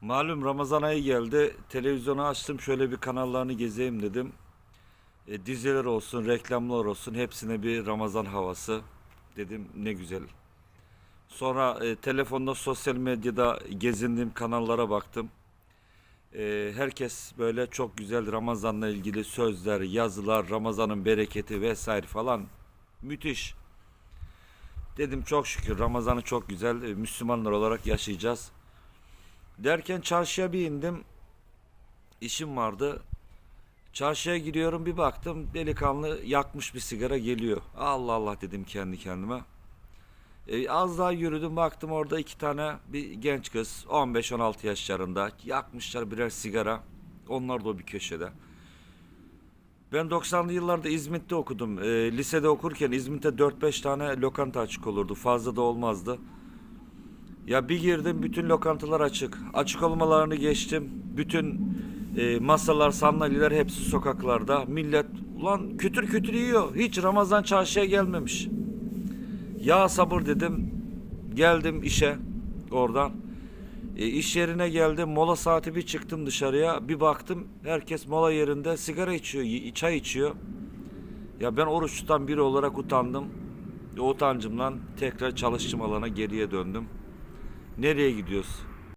Malum Ramazan ayı geldi. Televizyonu açtım şöyle bir kanallarını gezeyim dedim. E, diziler olsun, reklamlar olsun hepsine bir Ramazan havası. Dedim ne güzel. Sonra e, telefonda sosyal medyada gezindiğim kanallara baktım. E, herkes böyle çok güzel Ramazan'la ilgili sözler, yazılar, Ramazan'ın bereketi vesaire falan müthiş. Dedim çok şükür Ramazan'ı çok güzel e, Müslümanlar olarak yaşayacağız. Derken çarşıya bir indim. İşim vardı. Çarşıya giriyorum bir baktım delikanlı yakmış bir sigara geliyor. Allah Allah dedim kendi kendime. E, az daha yürüdüm baktım orada iki tane bir genç kız 15-16 yaşlarında yakmışlar birer sigara. Onlar da o bir köşede. Ben 90'lı yıllarda İzmit'te okudum. E, lisede okurken İzmit'te 4-5 tane lokanta açık olurdu. Fazla da olmazdı. Ya bir girdim bütün lokantalar açık. Açık olmalarını geçtim. Bütün e, masalar, sandalyeler hepsi sokaklarda. Millet ulan kütür kütür yiyor. Hiç Ramazan çarşıya gelmemiş. Ya sabır dedim. Geldim işe oradan. E, iş yerine geldim. Mola saati bir çıktım dışarıya. Bir baktım herkes mola yerinde sigara içiyor, çay içiyor. Ya ben oruç tutan biri olarak utandım. O utancımdan tekrar çalıştığım alana geriye döndüm. Nereye gidiyoruz?